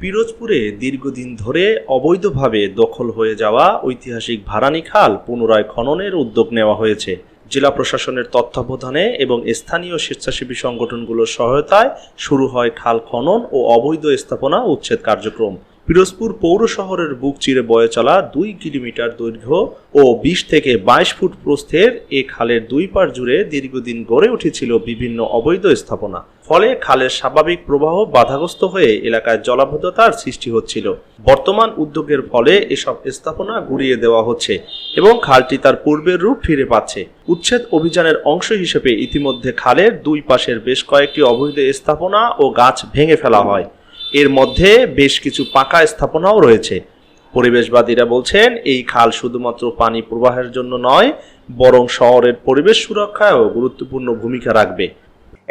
পিরোজপুরে দীর্ঘদিন ধরে অবৈধভাবে দখল হয়ে যাওয়া ঐতিহাসিক ভারানী খাল পুনরায় খননের উদ্যোগ নেওয়া হয়েছে। জেলা প্রশাসনের তত্ত্বাবধানে এবং স্থানীয় স্বেচ্ছাসেবী সংগঠনগুলোর সহায়তায় শুরু হয় খাল খনন ও অবৈধ স্থাপনা উচ্ছেদ কার্যক্রম। পিরোজপুর পৌর শহরের বুক চিরে বয়ে চলা দুই কিলোমিটার দৈর্ঘ্য ও বিশ থেকে বাইশ ফুট প্রস্থের এ খালের দুই পার জুড়ে দীর্ঘদিন গড়ে উঠেছিল বিভিন্ন অবৈধ স্থাপনা। ফলে খালের স্বাভাবিক প্রবাহ বাধাগ্রস্ত হয়ে এলাকায় জলাবদ্ধতার সৃষ্টি হচ্ছিল। বর্তমান উদ্যোগের ফলে এসব স্থাপনা গুড়িয়ে দেওয়া হচ্ছে এবং খালটি তার পূর্বের রূপ ফিরে পাচ্ছে। উচ্ছেদ অভিযানের অংশ হিসেবে ইতিমধ্যে খালের দুই পাশের বেশ কয়েকটি অবৈধ স্থাপনা ও গাছ ভেঙে ফেলা হয়। এর মধ্যে বেশ কিছু পাকা স্থাপনাও রয়েছে। পরিবেশবাদীরা বলছেন, এই খাল শুধুমাত্র পানি প্রবাহের জন্য নয়, বরং শহরের পরিবেশ সুরক্ষায়ও গুরুত্বপূর্ণ ভূমিকা রাখবে।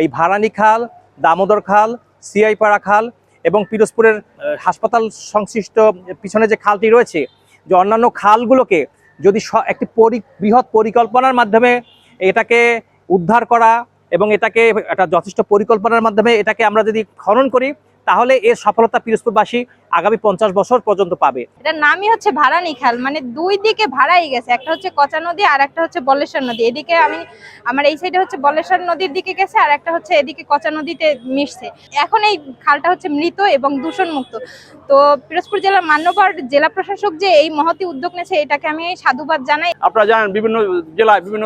এই ভারানী খাল, দামোদর খাল, সিআইপাড়া খাল এবং পিরোজপুরের হাসপাতাল সংশ্লিষ্ট পিছনে যে খালটি রয়েছে, যে অন্যান্য খালগুলোকে যদি একটি পরি বৃহৎ পরিকল্পনার মাধ্যমে এটাকে উদ্ধার করা এবং এটাকে একটা যথেষ্ট পরিকল্পনার মাধ্যমে এটাকে আমরা যদি খনন করি তাহলে এর সফলতা পিরোজপুরবাসী আগামী পঞ্চাশ বছর পর্যন্ত পাবে। এটার নামই হচ্ছে ভাড়ানি খাল মানে দুই দিকে ভাড়াই গেছে একটা হচ্ছে কচা নদী আর একটা হচ্ছে বলেশ্বর নদী। এদিকে আমি আমার এই সাইডে হচ্ছে বলেশ্বর নদীর দিকে গেছে আর একটা হচ্ছে এদিকে কচা নদীতে মিশছে। এখন এই খালটা হচ্ছে মৃত এবং দূষণ মুক্ত তো পিরোজপুর জেলার মান্যবর জেলা প্রশাসক যে এই মহতি উদ্যোগ নিয়েছে এটাকে আমি সাধুবাদ জানাই। আপনারা জানেন বিভিন্ন জেলায় বিভিন্ন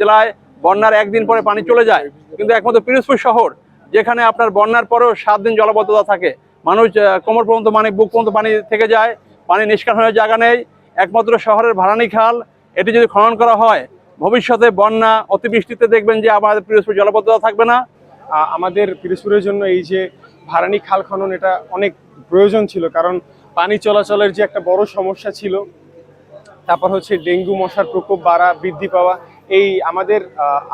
জেলায় বন্যার একদিন পরে পানি চলে যায় কিন্তু একমাত্র পিরোজপুর শহর যেখানে আপনার বন্যার পরেও সাত দিন জলবদ্ধতা থাকে। মানুষ কোমর পর্যন্ত মানে বুক পর্যন্ত পানি থেকে যায়, পানি নিষ্কাশন হয়ে জায়গা নেই। একমাত্র শহরের ভাড়ানি খাল, এটি যদি খনন করা হয়, ভবিষ্যতে বন্যা, অতিবৃষ্টিতে দেখবেন যে আমাদের পিরোজপুর জলবদ্ধতা থাকবে না। আমাদের পিরোজপুরের জন্য এই যে ভারানি খাল খনন, এটা অনেক প্রয়োজন ছিল, কারণ পানি চলাচলের যে একটা বড় সমস্যা ছিল, তারপর হচ্ছে ডেঙ্গু, মশার প্রকোপ বাড়া, বৃদ্ধি পাওয়া, এই আমাদের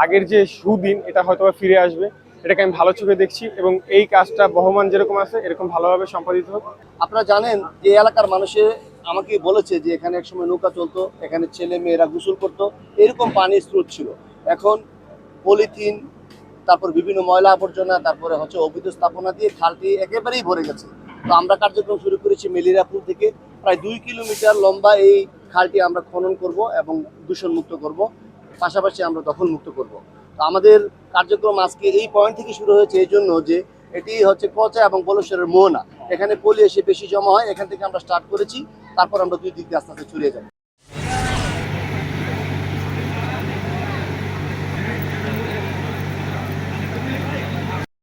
আগের যে সুদিন, এটা হয়তো ফিরে আসবে। এটাকে আমি ভালো চোখে দেখছি এবং এই কাজটা বহমান যেরকম আছে, এরকম ভালোভাবে সম্পাদিত হোক। আপনারা জানেন যে এলাকার মানুষে আমাকে বলেছে যে এখানে একসময় নৌকা চলতো, এখানে ছেলে মেয়েরা গোসল করতো, এরকম পানির স্রোত ছিল। এখন পলিথিন, তারপর বিভিন্ন ময়লা আবর্জনা, তারপরে হচ্ছে অবৈধ স্থাপনা দিয়ে খালটি একেবারেই ভরে গেছে। তো আমরা কার্যক্রম শুরু করেছি মেলিরাপুর থেকে। প্রায় দুই কিলোমিটার লম্বা এই খালটি আমরা খনন করব এবং দূষণ মুক্ত করব। পাশাপাশি আমরা দখল মুক্ত করব। আমাদের কার্যক্রম আজকে এই পয়েন্ট থেকে শুরু হয়েছে, এই জন্য যে এটি হচ্ছে কচা এবং কলসের মোহনা এখানে পলি এসে বেশি জমা হয়, এখান থেকে আমরা স্টার্ট করেছি, তারপর আমরা দুই দিক দিয়ে আস্তে আস্তে ছড়িয়ে যাব।